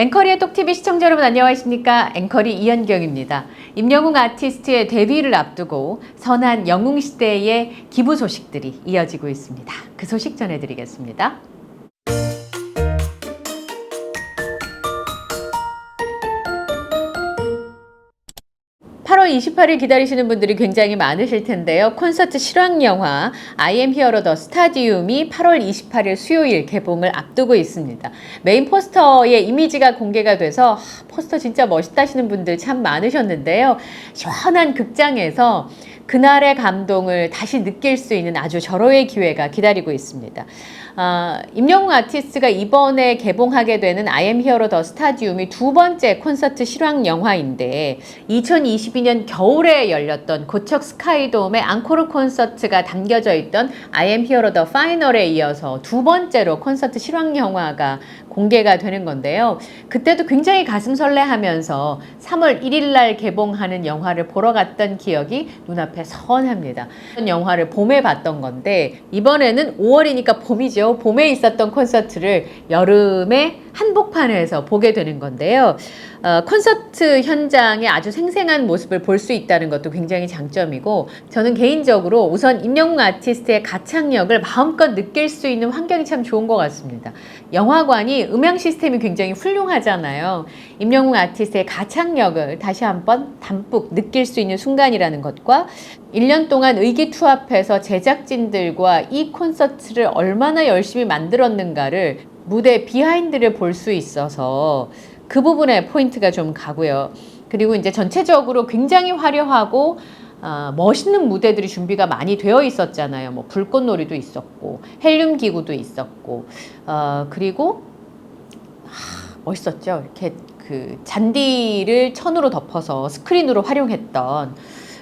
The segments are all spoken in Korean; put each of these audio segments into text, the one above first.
앵커리의 똑TV 시청자 여러분 안녕하십니까? 앵커리 이현경입니다. 임영웅 아티스트의 데뷔를 앞두고 선한 영웅 시대의 기부 소식들이 이어지고 있습니다. 그 소식 전해드리겠습니다. 28일 기다리시는 분들이 굉장히 많으실 텐데요. 콘서트 실황 영화 I Am Hero The Stadium이 8월 28일 수요일 개봉을 앞두고 있습니다. 메인 포스터의 이미지가 공개가 돼서 하, 포스터 진짜 멋있다 하시는 분들 참 많으셨는데요. 시원한 극장에서 그날의 감동을 다시 느낄 수 있는 아주 절호의 기회가 기다리고 있습니다. 아, 임영웅 아티스트가 이번에 개봉하게 되는 I Am Hero The Stadium이 두 번째 콘서트 실황 영화인데 2022년 겨울에 열렸던 고척 스카이돔의 앙코르 콘서트가 담겨져 있던 I Am Hero The Final에 이어서 두 번째로 콘서트 실황 영화가 공개가 되는 건데요. 그때도 굉장히 가슴 설레하면서 3월 1일 날 개봉하는 영화를 보러 갔던 기억이 눈앞에 선합니다. 영화를 봄에 봤던 건데 이번에는 5월이니까 봄이죠. 봄에 있었던 콘서트를 여름에 한복판에서 보게 되는 건데요. 어, 콘서트 현장에 아주 생생한 모습을 볼 수 있다는 것도 굉장히 장점이고 저는 개인적으로 우선 임영웅 아티스트의 가창력을 마음껏 느낄 수 있는 환경이 참 좋은 것 같습니다. 영화관이 음향 시스템이 굉장히 훌륭하잖아요. 임영웅 아티스트의 가창력을 다시 한번 담뿍 느낄 수 있는 순간이라는 것과 1년 동안 의기투합해서 제작진들과 이 콘서트를 얼마나 열심히 만들었는가를 무대 비하인드를 볼 수 있어서 그 부분에 포인트가 좀 가고요. 그리고 이제 전체적으로 굉장히 화려하고 어, 멋있는 무대들이 준비가 많이 되어 있었잖아요. 뭐 불꽃놀이도 있었고 헬륨 기구도 있었고 어, 그리고 하, 멋있었죠. 이렇게 그 잔디를 천으로 덮어서 스크린으로 활용했던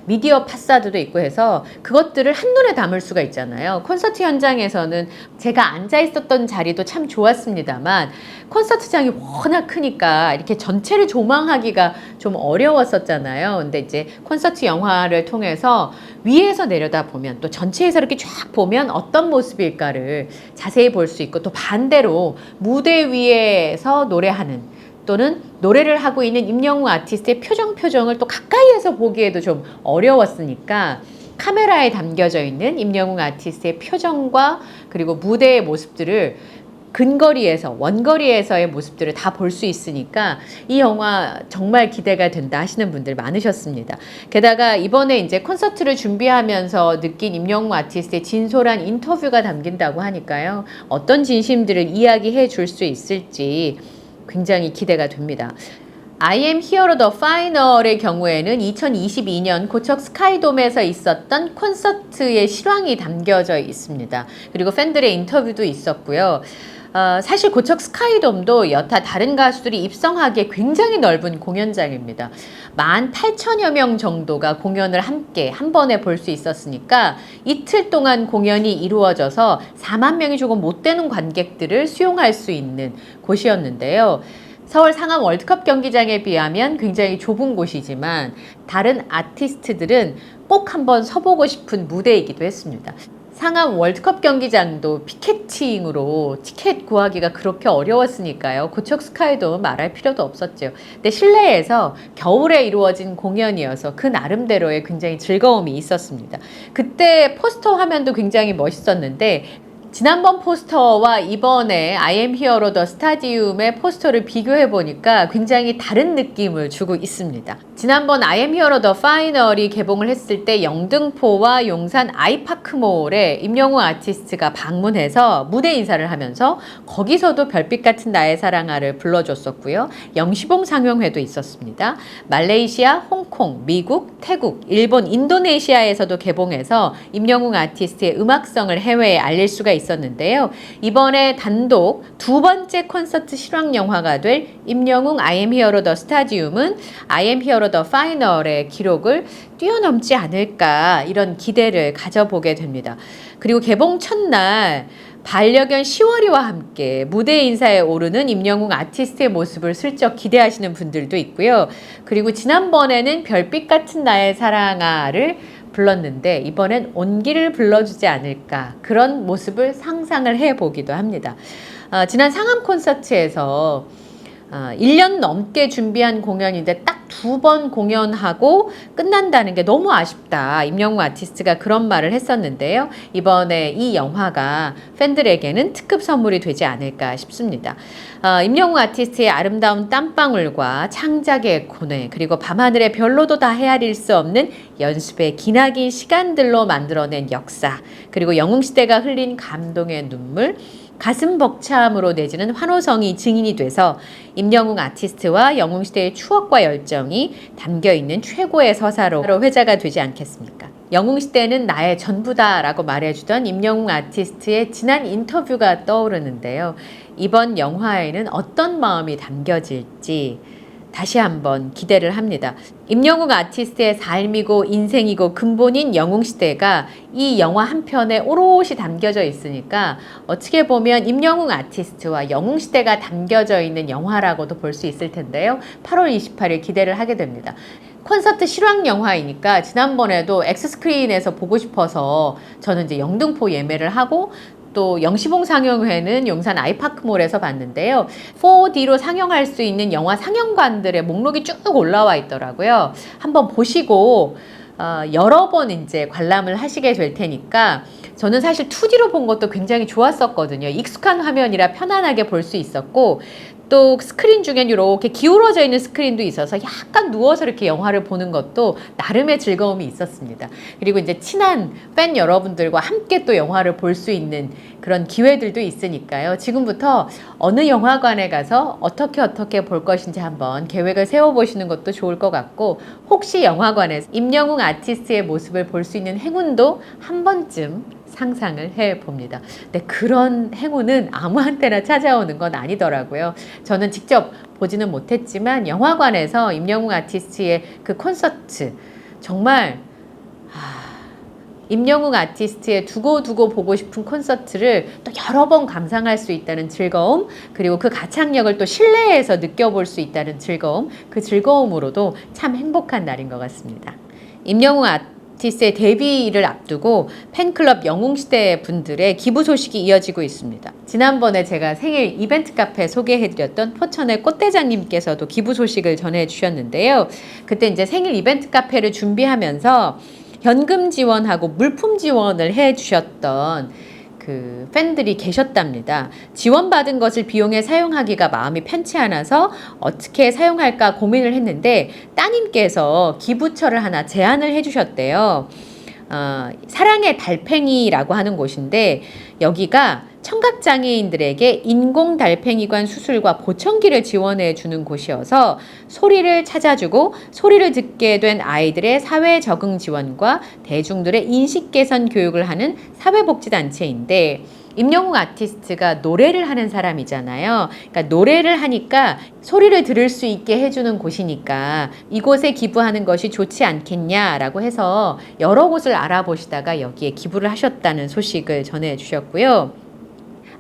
미디어 파사드도 있고 해서 그것들을 한눈에 담을 수가 있잖아요. 콘서트 현장에서는 제가 앉아 있었던 자리도 참 좋았습니다만 콘서트장이 워낙 크니까 이렇게 전체를 조망하기가 좀 어려웠었잖아요. 근데 이제 콘서트 영화를 통해서 위에서 내려다 보면 또 전체에서 이렇게 쫙 보면 어떤 모습일까를 자세히 볼 수 있고 또 반대로 무대 위에서 노래하는 또는 노래를 하고 있는 임영웅 아티스트의 표정 표정을 또 가까이에서 보기에도 좀 어려웠으니까 카메라에 담겨져 있는 임영웅 아티스트의 표정과 그리고 무대의 모습들을 근거리에서 원거리에서의 모습들을 다 볼 수 있으니까 이 영화 정말 기대가 된다 하시는 분들 많으셨습니다. 게다가 이번에 이제 콘서트를 준비하면서 느낀 임영웅 아티스트의 진솔한 인터뷰가 담긴다고 하니까요. 어떤 진심들을 이야기해 줄 수 있을지 굉장히 기대가 됩니다. I am Hero the Final의 경우에는 2022년 고척 스카이돔에서 있었던 콘서트의 실황이 담겨져 있습니다. 그리고 팬들의 인터뷰도 있었고요. 어, 사실 고척 스카이돔도 여타 다른 가수들이 입성하기에 굉장히 넓은 공연장입니다. 18,000여 명 정도가 공연을 함께 한 번에 볼 수 있었으니까 이틀 동안 공연이 이루어져서 4만 명이 조금 못 되는 관객들을 수용할 수 있는 곳이었는데요. 서울 상암 월드컵 경기장에 비하면 굉장히 좁은 곳이지만 다른 아티스트들은 꼭 한번 서보고 싶은 무대이기도 했습니다. 상암 월드컵 경기장도 피켓팅으로 티켓 구하기가 그렇게 어려웠으니까요. 고척 스카이도 말할 필요도 없었죠. 근데 실내에서 겨울에 이루어진 공연이어서 그 나름대로의 굉장히 즐거움이 있었습니다. 그때 포스터 화면도 굉장히 멋있었는데 지난번 포스터와 이번에 I am Hero the Stadium의 포스터를 비교해 보니까 굉장히 다른 느낌을 주고 있습니다. 지난번 I am Hero the Final이 개봉을 했을 때 영등포와 용산 아이파크몰에 임영웅 아티스트가 방문해서 무대 인사를 하면서 거기서도 별빛 같은 나의 사랑아를 불러줬었고요. 영시봉 상영회도 있었습니다. 말레이시아, 홍콩, 미국, 태국, 일본, 인도네시아에서도 개봉해서 임영웅 아티스트의 음악성을 해외에 알릴 수가 있었는데요. 이번에 단독 두 번째 콘서트 실황 영화가 될 임영웅 Hero the Stadium은 I am Hero the Final의 기록을 뛰어넘지 않을까 이런 기대를 가져보게 됩니다. 그리고 개봉 첫날 반려견 시월이와 함께 무대 인사에 오르는 임영웅 아티스트의 모습을 슬쩍 기대하시는 분들도 있고요. 그리고 지난번에는 별빛 같은 나의 사랑아를 불렀는데 이번엔 온기를 불러주지 않을까 그런 모습을 상상을 해보기도 합니다. 어, 지난 상암 콘서트에서 어, 1년 넘게 준비한 공연인데 딱 두 번 공연하고 끝난다는 게 너무 아쉽다. 임영웅 아티스트가 그런 말을 했었는데요. 이번에 이 영화가 팬들에게는 특급 선물이 되지 않을까 싶습니다. 어, 임영웅 아티스트의 아름다운 땀방울과 창작의 고뇌 그리고 밤하늘의 별로도 다 헤아릴 수 없는 연습의 기나긴 시간들로 만들어낸 역사 그리고 영웅 시대가 흘린 감동의 눈물 가슴 벅참으로 내지는 환호성이 증인이 돼서 임영웅 아티스트와 영웅시대의 추억과 열정이 담겨 있는 최고의 서사로 회자가 되지 않겠습니까? 영웅시대는 나의 전부다라고 말해주던 임영웅 아티스트의 지난 인터뷰가 떠오르는데요. 이번 영화에는 어떤 마음이 담겨질지 다시 한번 기대를 합니다. 임영웅 아티스트의 삶이고 인생이고 근본인 영웅 시대가 이 영화 한 편에 오롯이 담겨져 있으니까 어떻게 보면 임영웅 아티스트와 영웅 시대가 담겨져 있는 영화라고도 볼 수 있을 텐데요. 8월 28일 기대를 하게 됩니다. 콘서트 실황 영화이니까 지난번에도 엑스스크린에서 보고 싶어서 저는 이제 영등포 예매를 하고 또 영시봉 상영회는 용산 아이파크몰에서 봤는데요. 4D로 상영할 수 있는 영화 상영관들의 목록이 쭉 올라와 있더라고요. 한번 보시고 어, 여러 번 이제 관람을 하시게 될 테니까 저는 사실 2D로 본 것도 굉장히 좋았었거든요. 익숙한 화면이라 편안하게 볼 수 있었고 또 스크린 중엔 이렇게 기울어져 있는 스크린도 있어서 약간 누워서 이렇게 영화를 보는 것도 나름의 즐거움이 있었습니다. 그리고 이제 친한 팬 여러분들과 함께 또 영화를 볼 수 있는 그런 기회들도 있으니까요. 지금부터 어느 영화관에 가서 어떻게 어떻게 볼 것인지 한번 계획을 세워보시는 것도 좋을 것 같고 혹시 영화관에서 임영웅 아티스트의 모습을 볼 수 있는 행운도 한 번쯤 상상을 해 봅니다. 근데 그런 행운은 아무한테나 찾아오는 건 아니더라고요. 저는 직접 보지는 못했지만 영화관에서 임영웅 아티스트의 그 콘서트 정말 하, 임영웅 아티스트의 두고두고 보고 싶은 콘서트를 또 여러 번 감상할 수 있다는 즐거움 그리고 그 가창력을 또 실내에서 느껴볼 수 있다는 즐거움 그 즐거움으로도 참 행복한 날인 것 같습니다. 임영웅 아티스트 아티스트의 데뷔를 앞두고 팬클럽 영웅시대 분들의 기부 소식이 이어지고 있습니다. 지난번에 제가 생일 이벤트 카페 소개해드렸던 포천의 꽃대장님께서도 기부 소식을 전해주셨는데요. 그때 이제 생일 이벤트 카페를 준비하면서 현금 지원하고 물품 지원을 해 주셨던 그 팬들이 계셨답니다. 지원받은 것을 비용에 사용하기가 마음이 편치 않아서 어떻게 사용할까 고민을 했는데 따님께서 기부처를 하나 제안을 해주셨대요. 어, 사랑의 달팽이라고 하는 곳인데 여기가 청각 장애인들에게 인공 달팽이관 수술과 보청기를 지원해 주는 곳이어서 소리를 찾아주고 소리를 듣게 된 아이들의 사회 적응 지원과 대중들의 인식 개선 교육을 하는 사회복지단체인데 임영웅 아티스트가 노래를 하는 사람이잖아요. 그러니까 노래를 하니까 소리를 들을 수 있게 해주는 곳이니까 이곳에 기부하는 것이 좋지 않겠냐라고 해서 여러 곳을 알아보시다가 여기에 기부를 하셨다는 소식을 전해 주셨고요.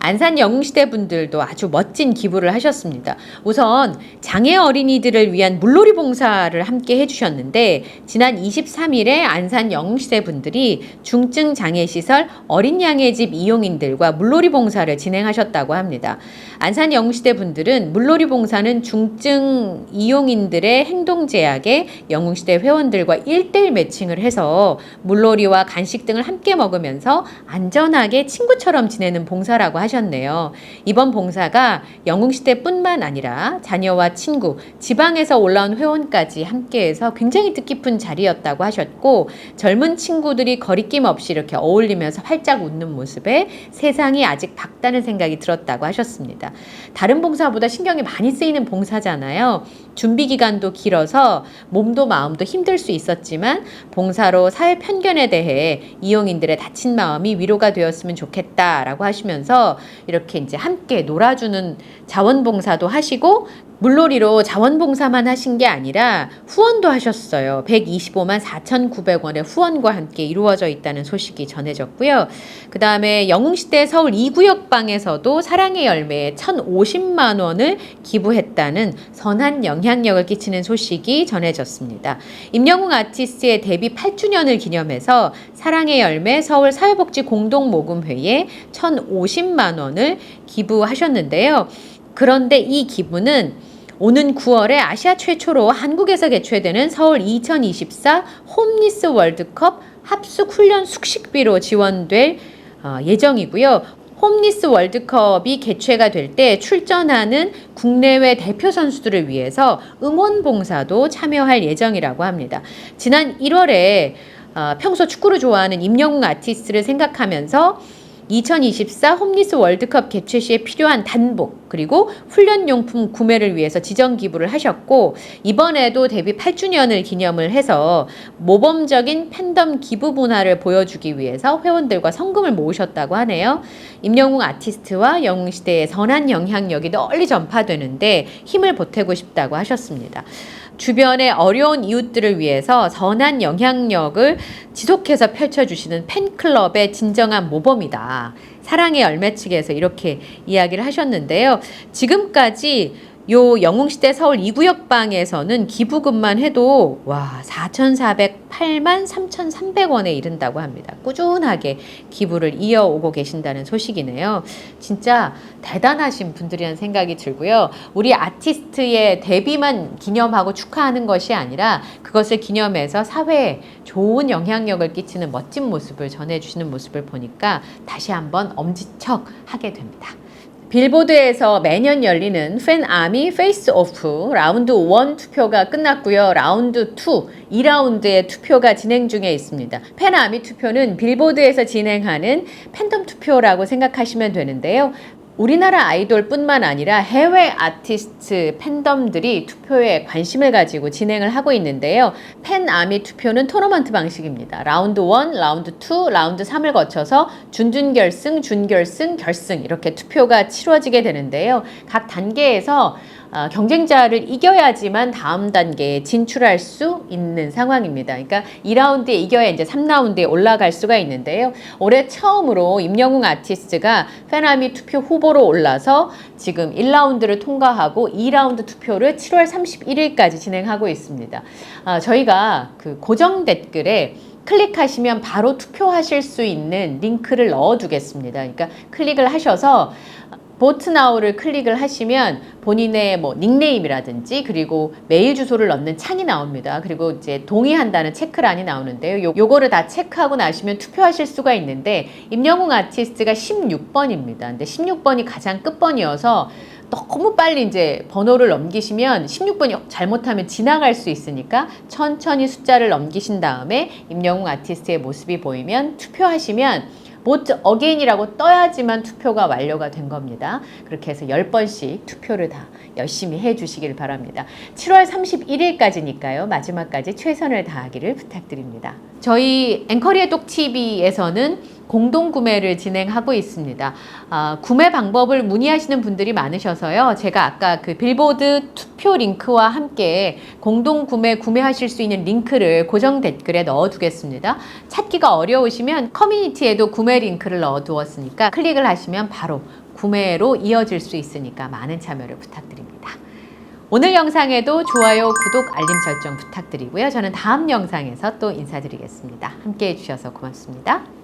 안산 영웅시대 분들도 아주 멋진 기부를 하셨습니다. 우선 장애 어린이들을 위한 물놀이 봉사를 함께 해주셨는데 지난 23일에 안산 영웅시대 분들이 중증 장애 시설 어린 양의 집 이용인들과 물놀이 봉사를 진행하셨다고 합니다. 안산 영웅시대 분들은 물놀이 봉사는 중증 이용인들의 행동 제약에 영웅시대 회원들과 1대1 매칭을 해서 물놀이와 간식 등을 함께 먹으면서 안전하게 친구처럼 지내는 봉사라고 하셨습니다. 하셨네요. 이번 봉사가 영웅시대뿐만 아니라 자녀와 친구, 지방에서 올라온 회원까지 함께해서 굉장히 뜻깊은 자리였다고 하셨고 젊은 친구들이 거리낌 없이 이렇게 어울리면서 활짝 웃는 모습에 세상이 아직 밝다는 생각이 들었다고 하셨습니다. 다른 봉사보다 신경이 많이 쓰이는 봉사잖아요. 준비 기간도 길어서 몸도 마음도 힘들 수 있었지만 봉사로 사회 편견에 대해 이용인들의 다친 마음이 위로가 되었으면 좋겠다라고 하시면서 이렇게 이제 함께 놀아주는 자원봉사도 하시고 물놀이로 자원봉사만 하신 게 아니라 후원도 하셨어요. 125만 4,900원의 후원과 함께 이루어져 있다는 소식이 전해졌고요. 그 다음에 영웅시대 서울 2구역 방에서도 사랑의 열매에 1,050만 원을 기부했다는 선한 영향력을 끼치는 소식이 전해졌습니다. 임영웅 아티스트의 데뷔 8주년을 기념해서 사랑의 열매 서울 사회복지 공동모금회에 1,050만 원을 기부하셨는데요. 그런데 이 기부는 오는 9월에 아시아 최초로 한국에서 개최되는 서울 2024 홈리스 월드컵 합숙 훈련 숙식비로 지원될 어, 예정이고요. 홈리스 월드컵이 개최가 될 때 출전하는 국내외 대표 선수들을 위해서 응원 봉사도 참여할 예정이라고 합니다. 지난 1월에 어, 평소 축구를 좋아하는 임영웅 아티스트를 생각하면서 2024 홈리스 월드컵 개최 시에 필요한 단복 그리고 훈련용품 구매를 위해서 지정 기부를 하셨고 이번에도 데뷔 8주년을 기념을 해서 모범적인 팬덤 기부 문화를 보여주기 위해서 회원들과 성금을 모으셨다고 하네요. 임영웅 아티스트와 영웅 시대의 선한 영향력이 널리 전파되는데 힘을 보태고 싶다고 하셨습니다. 주변의 어려운 이웃들을 위해서 선한 영향력을 지속해서 펼쳐주시는 팬클럽의 진정한 모범이다. 사랑의 열매 측에서 이렇게 이야기를 하셨는데요. 지금까지 요 영웅시대 서울 2구역 방에서는 기부금만 해도 와 4,408만 3,300원에 이른다고 합니다. 꾸준하게 기부를 이어오고 계신다는 소식이네요. 진짜 대단하신 분들이라는 생각이 들고요. 우리 아티스트의 데뷔만 기념하고 축하하는 것이 아니라 그것을 기념해서 사회에 좋은 영향력을 끼치는 멋진 모습을 전해주시는 모습을 보니까 다시 한번 엄지척 하게 됩니다. 빌보드에서 매년 열리는 팬 아미 페이스 오프 라운드 1 투표가 끝났고요. 라운드 2, 2라운드의 투표가 진행 중에 있습니다. 팬 아미 투표는 빌보드에서 진행하는 팬덤 투표라고 생각하시면 되는데요. 우리나라 아이돌뿐만 아니라 해외 아티스트 팬덤들이 투표에 관심을 가지고 진행을 하고 있는데요. 팬 아미 투표는 토너먼트 방식입니다. 라운드 1, 라운드 2, 라운드 3을 거쳐서 준준결승, 준결승, 결승 이렇게 투표가 치러지게 되는데요. 각 단계에서 어, 경쟁자를 이겨야지만 다음 단계에 진출할 수 있는 상황입니다. 그러니까 2라운드에 이겨야 이제 3라운드에 올라갈 수가 있는데요. 올해 처음으로 임영웅 아티스트가 페나미 투표 후보로 올라서 지금 1라운드를 통과하고 2라운드 투표를 7월 31일까지 진행하고 있습니다. 아, 저희가 그 고정 댓글에 클릭하시면 바로 투표하실 수 있는 링크를 넣어두겠습니다. 그러니까 클릭을 하셔서 보트 나우를 클릭을 하시면 본인의 뭐 닉네임이라든지 그리고 메일 주소를 넣는 창이 나옵니다. 그리고 이제 동의한다는 체크란이 나오는데요. 요, 요거를 다 체크하고 나시면 투표하실 수가 있는데 임영웅 아티스트가 16번입니다. 근데 16번이 가장 끝번이어서 너무 빨리 이제 번호를 넘기시면 16번이 잘못하면 지나갈 수 있으니까 천천히 숫자를 넘기신 다음에 임영웅 아티스트의 모습이 보이면 투표하시면 보트 어게인이라고 떠야지만 투표가 완료가 된 겁니다. 그렇게 해서 10번씩 투표를 다 열심히 해 주시길 바랍니다. 7월 31일까지니까요. 마지막까지 최선을 다하기를 부탁드립니다. 저희 앵커리의 똑TV에서는 공동 구매를 진행하고 있습니다. 아, 구매 방법을 문의하시는 분들이 많으셔서요. 제가 아까 그 빌보드 투표 링크와 함께 공동 구매 구매하실 수 있는 링크를 고정 댓글에 넣어 두겠습니다. 찾기가 어려우시면 커뮤니티에도 구매 링크를 넣어 두었으니까 클릭을 하시면 바로 구매로 이어질 수 있으니까 많은 참여를 부탁드립니다. 오늘 영상에도 좋아요, 구독, 알림 설정 부탁드리고요. 저는 다음 영상에서 또 인사드리겠습니다. 함께 해주셔서 고맙습니다.